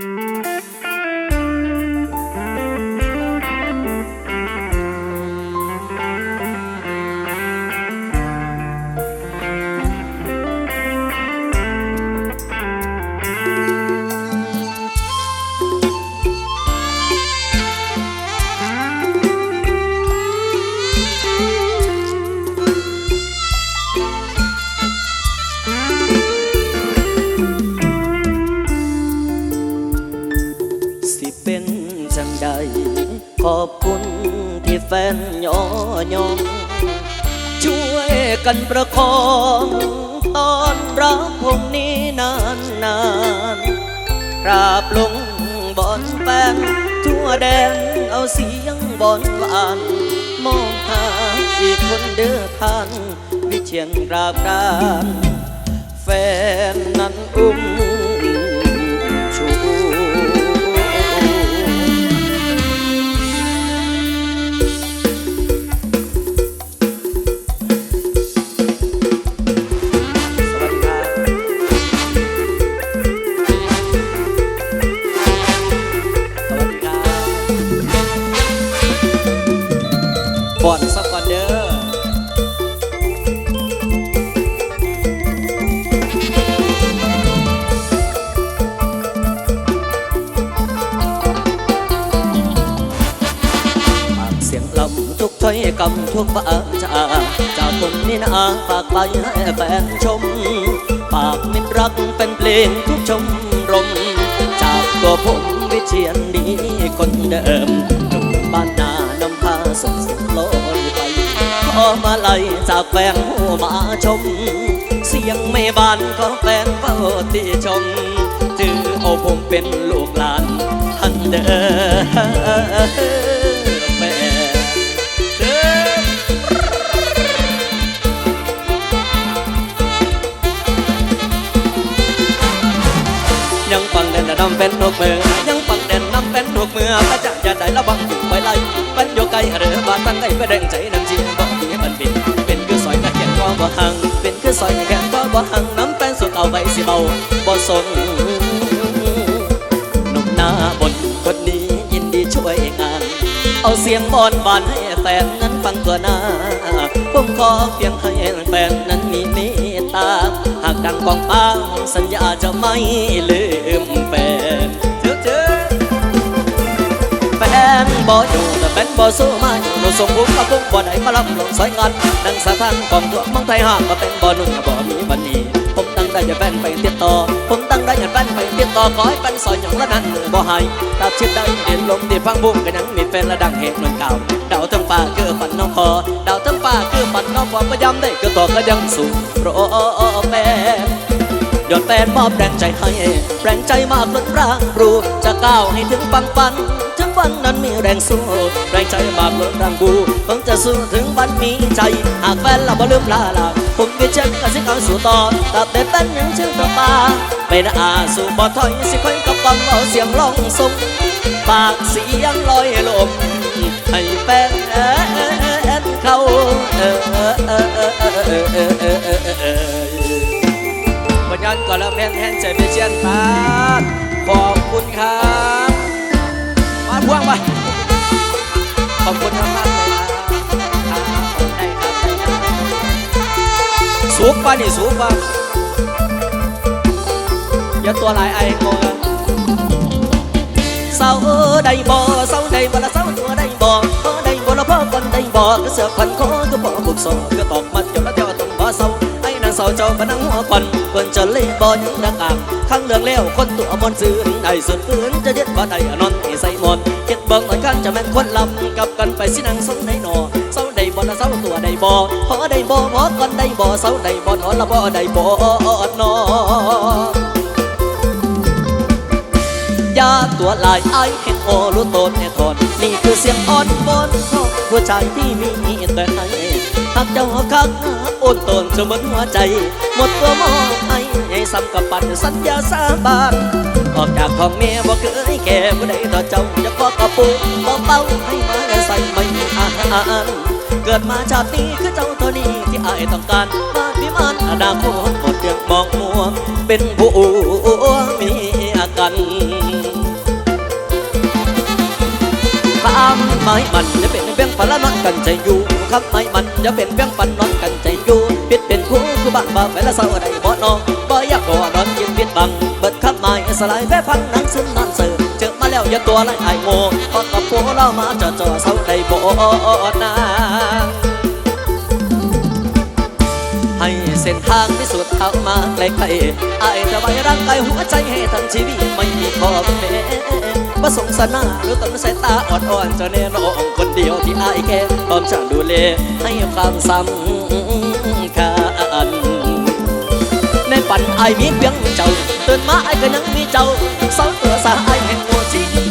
Música เป็นจังใด ขอบคุณที่แฟนยอยองช่วยกันประคองตอนรับผมนี้นานนานกราบลงบอนแฟนทั่วแดนเอาเสียงบอนหวานมองหาอีกคนเดือทานวิเชียนกราบกานแฟนนั้นอุ้ม ทุกถ้อยคำทุกวาจาจากผมนี่นะฝากไปให้แฟนชม ปากมิตรรักเป็นเพลงทุกชมรม จากตัวผมวิเชียนดีคนเดิมหนุ่มบ้านนานำพาส่งเสีลอยไปขอมาไล่จากแฟนผู้มาชม เสียงไม่บานขอแฟนเฝ้าติชมถือเอาผมเป็นลูกหลานท่านเด้อ เด่นนำเป็นนกมือยังฟังเด่นนำเป็นนกมือพระจักจะได้ระวังอยู่ไปไล่เป็นโยไกหรือบาตั้งใจไปแดงใจน้ำเชียงบอกที่มันเป็นเป็นคือสอยตะเกียงก็บ่หังเป็นคือสอยตะเกียงก็บ่หังน้ำเป็นสุดเอาไว้สิเบาบ่สนหนุ่มหน้าบนคนนี้ยินดีช่วยงาน เอาเสียงบอนบานให้แฟนนั้นฟังตัวหน้าผมขอเพียงให้แฟนนั้นมีเมตตาหากดังกองฟ้าสัญญาจะไม่ลืม บ่อยู่แต่แฟนบ่สู้มาอยู่เราส่งบุญมาพุ่งบ่ได้มาลำลงสอยงานดังสะท้านกองทัวเมืองไทยหากมาเป็นบ่หนุ่มบ่มีวันนี้ผมตั้งได้จะแฟนไปติดต่อ ผมตั้งได้จะแฟนไปติดต่อขอให้แฟนซอยอย่างละนั้นบ่หายตราบชิดได้เห็นลมที่ฟังบุ้งก็ยังมีแฟนระดังเหตุเหมือนเก่าดาวทั้งฟ้าคือฝันน้องคอดาวทั้งฟ้าคือฝันน้องความพยายามได้ก็ต่อก็ยังสู้โปรแฟนยอดแฟนมอบแรงใจให้ แรงใจมากล้นร่างรู้ จะก้าวให้ถึงปังปัน วันนั้นมีแรงสู้แรงใจบากเลิกดังบูเพิ่งจะสู้ถึงวันมีใจ หากแฟนเราบ่ลืมลาลาผมก็เช่นกันสิกาสู่ต่อตัแต่เป็นหนึ่งเชื่อต่อมาเป็นอาสู่บ่ถอยสิค่อยกับฟังเอาเสียงร้องสมปากเสียงลอยลมให้แฟนเขาวันยันก่อนแล้วแม่นเห้งใจไม่เชียนพาน บสูบป่ะนี่สูบป่ะอย่าตัวลายไอโกนเศร้าได้บ่เศร้าได้บ่ละเศร้าตัวได้บ่พอได้บ่ละพ่อกันได้บ่ก็เสือกพันคอก็บ่บุกโซก็ตอกมัดจนละเจ้าต้องบ่เศร้าไอ้นางสาวเจ้าก็นั่งหัวควันเพิ่นจะเล่บ่ยังดักอ่างข้างเรื่องแล้วคนตัวมนซื้อได้สุดฝืนจะยึดบ่ได้อนอนให้ใส่หมดเฮ็ดเบิ่งหน่อยกันจะแม่นคนลำกับกันไปสินางสงได้หน บ่พอได้บ่พอก่อนได้บ่เศาได้บ่นอนละบ่ได้บ่นอยาตัวลายไอเห็นโอรู้ตนแน่ทนนี่คือเสียงอ่อนบนของหัวใจที่มีแต่ให้หากเจ้าคักอ่อนตนจะเหมือนหัวใจ หมดตัวมองให้ให้ซ้ำกับปัดสัญญาสาบานออกจากท้องเมียบ่เคยแก่ผู้ใดต่อเจ้าจะขอกระปูบ่เป้าให้มาได้ใส่ เกิดมาชาตินี้คือเจ้าตัวนี้ที่อายต้องการมาพิมานอนาคตหมดเดือดมองมัว เป็นผู้มีอากันตามไม้มันจะเป็นเบี้ยงปันละนอนกันใจอยู่คำไม้มันจะเป็นเบี้ยงปันนอนกันใจอยู่พิดเป็นผู้คือบ้านบ่าไปละเศร้าไรบ่นอบ่อยากก่อนอนยินพิดบังเบิดคำไม้สลายแพ้พันนังซึมนอนเสือ เจอมาแล้วอย่าตัวไรไอโมพอกับพวกเรามาจ่อจ่อเศร้าใดบ่นางให้เส้นทางพิสูจน์เข้ามาใกล้ๆอายจะไว้ร่างกายหัวใจให้ทั้งชีวิตไม่มีขอบเขตประสงสนาหรือต้นสายตาอ่อนๆจะแน่นองคนเดียวที่ไอแค่พร้อมจะดูแลให้ความสำคัญในฝันไอ้มีเพียงเจ้าตื่นมาไอ้ก็ยังมีเจ้าสองตัวสาไอ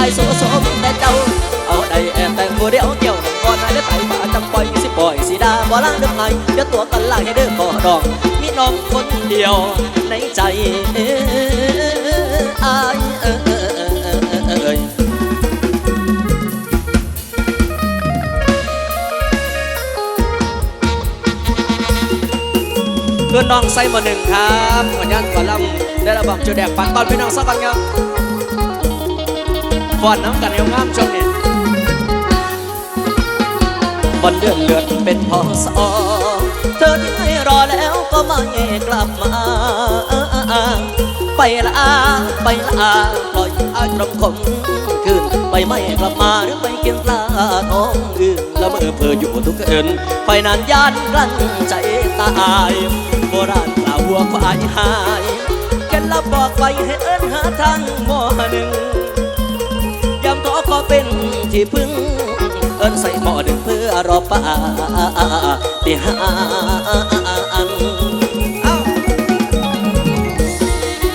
อ้ายโซโซมีแต่เจ้า เอาได้แอบแต่งผู้เดียวเกี่ยวก่อนไอ้ได้ไปมาจังปล่อยสิปล่อยสิดาบ่ล้างเดิมไงอย่าตัวกันล่างให้เด้อขอดองมีน้องคนเดียวในใจเอ้อ้ายเอ้ยเอ้ยเพื่อนน้องไซเบอร์หนึ่งครับขออนุญาตก่อลำได้ระบังจุดแดกปันตอนพี่น้องสักกันครับ ฟอนน้ำกันเอวงามช่วงนี้บนเดือนเลือดเป็นพอสอเธอที่ไม่รอแล้วก็ไม่กลับมาไปละอาไปละอาปล่อยอารมคมคืนไปไม่กลับมาหรือไปกินปลาท้องอื่นแล้วเมื่อเพออยู่ทุกคืนไฟนานยานกลั้นใจตายโบราณกล่าววัวควายหายแค่ลับบอกไว้ให้เอินหาทางบ่หนึ่งำท้อขอเป็นที่พึ่ง เอินใส่หม้อดึงเพื่อรอป้าที่หาอัน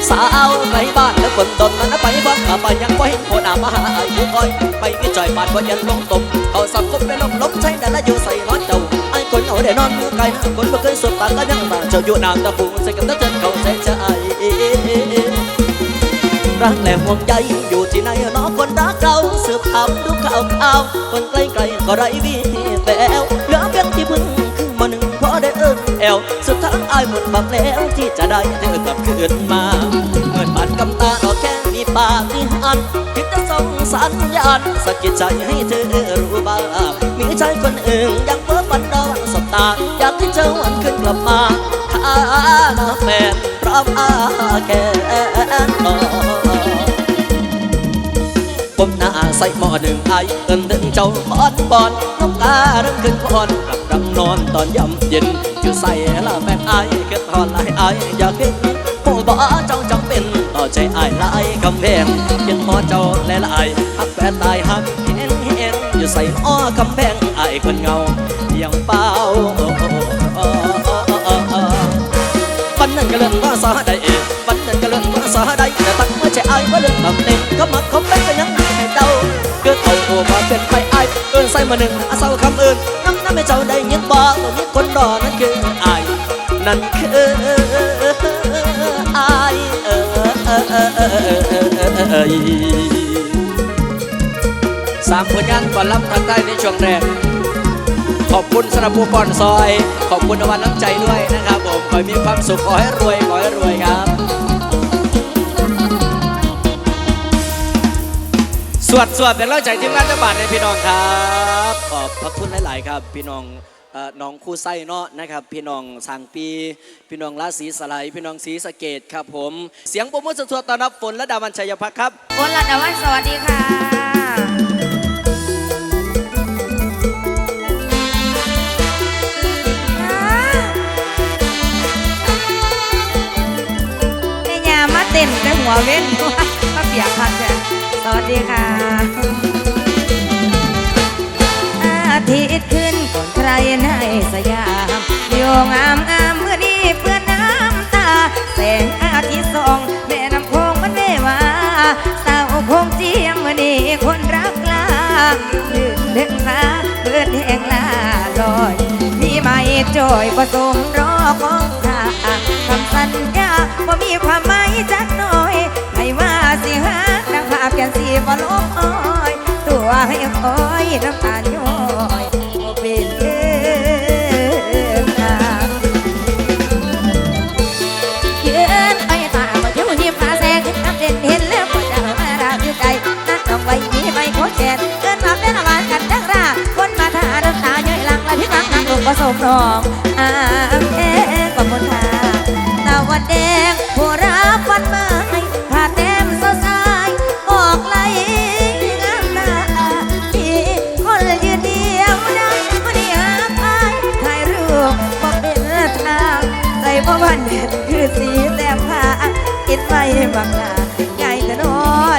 สาวไกลบ้านแล้วคนตนนั้นไปบ้านไปยังบ่เห็นโคนามาหาอายุคอยไปมีจอยปาดบ่ยันลงตมเขาสับคบไปลมล้มใช้แต่ละอยู่ใส่นอนเจ้าไอ้คนเอาได้นอนมือไกลคนบ่เคยสบตาก็ยังมาเจ้าอยู่น้ำตะปูใส่กันตะเจนเขาใจใจรักและห่วงใยอยู่ที่ไหน น้องคนรักเราสืบถามดูข่าวข่าวคนไกลไกลก็ไร้วีแววเหลือเพียงที่พึ่งขึ้นมาหนึ่งพอได้เอิ้นแอวสุดท้ายอายหมดบังแล้วที่จะได้เธอกลับคืนมาเมื่อปานกำตาก็แค่มีปาฏิหาริย์คิดจะส่งสัญญาณสะกิดใจให้เธอรู้บ้างมีใจคนอื่นยังเพ้อฝันรอวันสบตาอยากให้เธอวันขึ้นกลับมาถ้าหน้าแฟนพร้อมอาแกนต่อผมหน้า ใส่หม้อหนึ่งไอเอินถึงเจ้าบอนบอนนกกาเริ่มขึ้นคอนกลับดังนอนตอนย่ำเย็นอยู่ใส่ละแฟนไอเกิดทอนลายไออยากเห็นผู้บ่เจ้าจำเป็นต่อใจไอลายคำแพงเห็นพอเจ้าแลละไอหักแฟนตายหักเห็นเห็นอยู่ใส่อ้อคำแพงไอคนเงายังเป้าปันนั้นก็เล่นว่าสาได้ปันนั้นก็เล่นว่าสาได้แต่ตั้งเมื่อใจอายว่าเล่นตำแหน่งก็มักเขาเป็นก็ยัง เดาเกิดเอาโอมาเป็นไปไอายเอินใส่มาหนึ่งอาเศร้าคำอื่นน้ำน้ำให้เจ้าได้ยินบ่ว่ามีคนรอนั่นคือไอายนั่นคืออายเออเออเออเออเออเออสามผลงานก่อนรับทางใต้ในช่วงแรกขอบคุณสำหรับผู้ปอนซอย ขอบคุณนวันน้ำใจด้วยนะครับผม ขอให้มีความสุข ขอให้รวย ขอให้รวยครับ วดสวดเป็นเล่าใจทีมงานจังหวัดในพี่น้องครับ ขอบพระคุณหลาย ๆ ครับ พี่น้องเอ่อน้องคู่ไส้เนาะนะครับ พี่น้องสางปี พี่น้องราศีสไลด์พี่น้องศรีสะเกดครับผม เสียงปรบมือสดๆต้อนรับฝนและดาวันชัยพักครับ โอนลัดดาวันสวัสดีค่ะ แม่ยามาเต้นแต่หัวเว้น มาเปียกพัดจ้ะ สวัสดีค่ะ อาทิตย์ขึ้นก่อนใครในสยามโยงามงามเมื่อนี้เปื้อนน้ำตา แสงอาทิตย์ส่องแม่น้ำโคงมันเมว่าสาวคงเจียมเมื่อนี้คนรักลาลื่นเล่นาเพื่อนแห่งลาลอยมีไม่จอยผสมรอของข้าคำสัญญาว่ามีความหมายจัก บ่ลงอ้อยตัวให้คอยน้ำตาย้อยบ่เป็นเด้อค่ะยืนไปตาบ่อยู่นี่ฟ้าแสงน้ำเด่นเห็นแล้วบ่จะมาราบอยู่ใจนั่งต้องไว้มีไว้โคตรแขนเกินมาเป็นหวานกันจักราคนมาทาน้ำตาย้อยหลังไหลพี่ฟังนางลูกระสบรองอ้าแม่ก็บนทางตะวันแดง ไว้บังหน้าใหญ่แต่นอ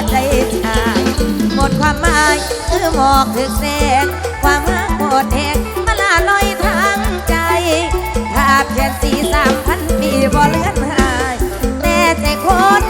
ใจชาหมดความหมายคือหมอกถึกแสงความหักหมดแหงมาลาลอยทางใจภาพแค่สีสามพันปีบ่เลือนหายแต่ใจคน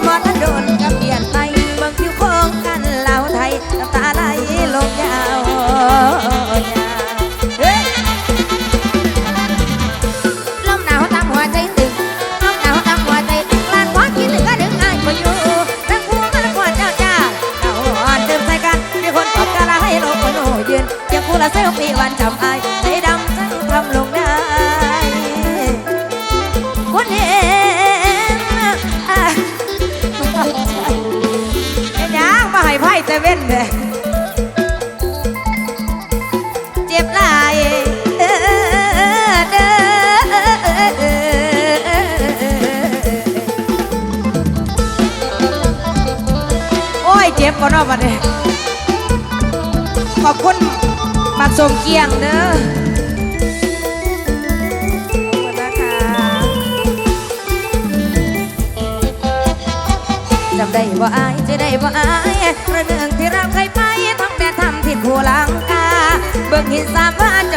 ก่อนเนาะบัดนี้ขอบคุณมักสมเกียงเด้อจำได้ว่อายจะได้ว่อายระเรื่องที่เราเคยไปทำแต่ทำผิดผู้ลังกาเบิ่งหินสามบ้านจัง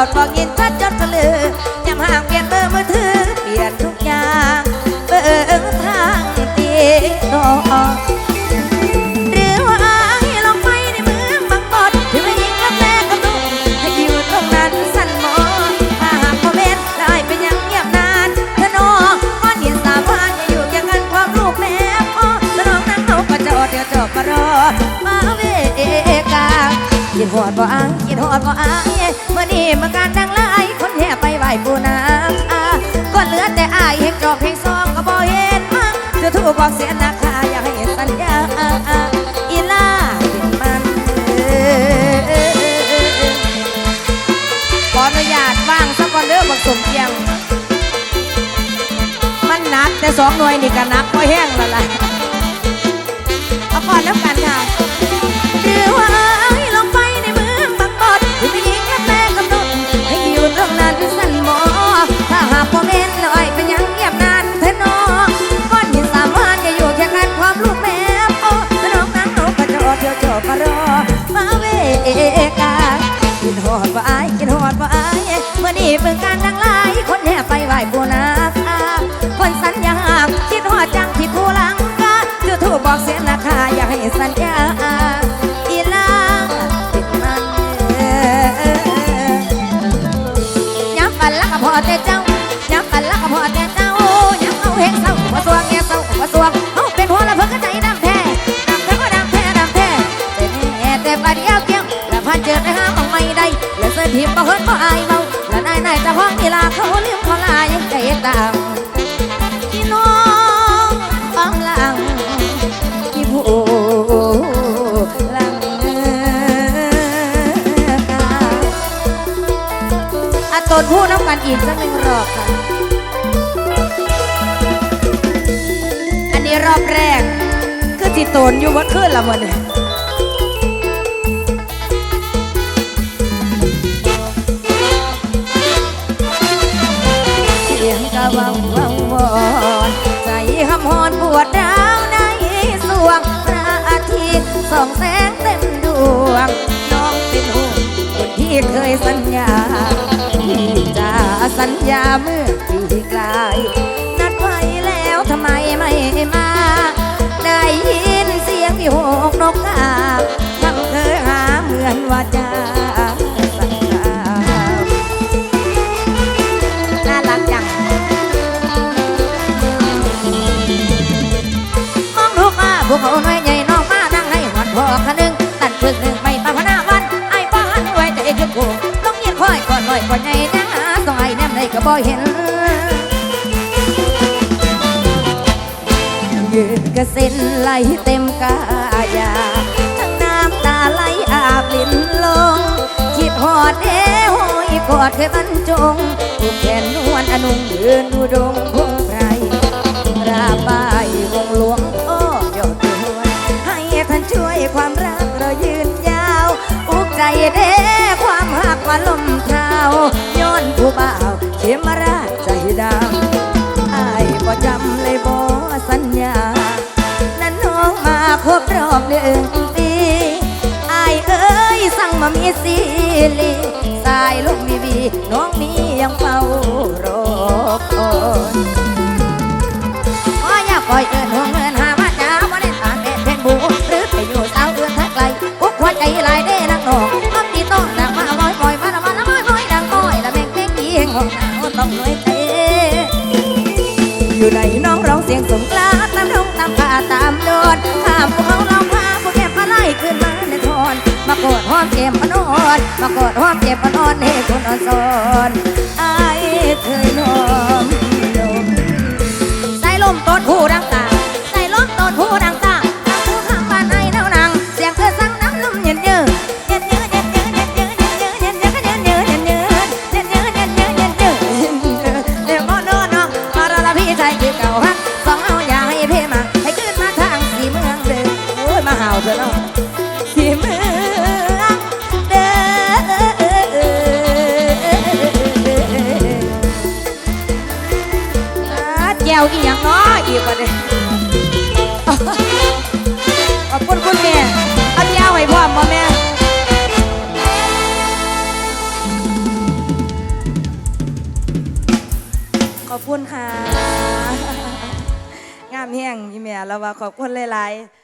อดบอกยินชัดจนทะลือ หอดบ่อายกินหอดบ่อายเมื่อนี้มื่อการดังไล่คนแห่ไปไหวปูนาอาก็เหลือแต่อายเห็นจอกเพียงซองก็บ่เห็นมาจะถูกบอกเสียนาคาอยากให้สัญญาอีลาเป็นมันขออนุญาตว่างสักก่อนเด้อบักสมเกียง มันหนักแต่สองหน่วยนี่ก็หนักพอแห้งแล้วล่ะเอาก่อนแล้วกันค่ะหรือว่า มารอมาเวกากินหอดว่าอายกินหอดว่าอายเมื่อนี้เบิ่งการดังไลายคนแห่ไปไหวปูนาคาคนสัญญาคิดหอดจังที่ผู้หลังกาจุดถูกบอกเสียนาคาอยากให้สัญญา บ่เฮิร์ตบ่อายเมาแล้วนายนายจะห้องกีฬาเขาลืมเขาลายใจตามพี่น้องฟังหลังพี่ผู้หลังอาตนพูดน้ำกันอีกสักหนึ่งรอบค่ะ อันนี้รอบแรกคือที่ตนอยู่วัดขึ้นละมันเนี่ย วดดาวในสวงพระอาทิตย์ส่องแสงเต็มดวง อยก็ใหญ่นะซอยแนมได้ก็บ่เห็นยืนกระเซ็นไหลเต็มกายาทั้งน้ำตาไหลอาบลิ้นลง คิดหอดเอวอีกอดเค้บรรจงผู้แขนนวลอนุงยืนดูดงพงไพรราบายวงหลวงโอ้ยอดตัวให้ท่านช่วยความ ใจเด้ความหักมาลมเท้าย้อนผู้บ่าวเขมราชใจดำอายบ่จำเลยบ่สัญญา นั้นน้องมาครบรอบหนึ่งปีอายเอ้ยสั่งมามีซีลีสายลงมีวีน้อง อยู่ในน้องร้องเสียงสงกลาตามดงตามป่าตามโดนข้ามภูเขาลองพาพวกแก่พาไล่ขึ้นมาในทอนมากอดหอมเจ็บมานอนมากอดหอมเจ็บมานอนให้คนอ่อนสอนอายเคยนอมลมใส่ลมตดหูดังตา วอีหยังเนาะอีกว่าเด้ขอบคุณคุณแม่เอายาไว้พร้อมบ่แม่ขอบคุณค่ะ งามแห้งพี่แม่แล้วว่าขอบคุณหลายๆ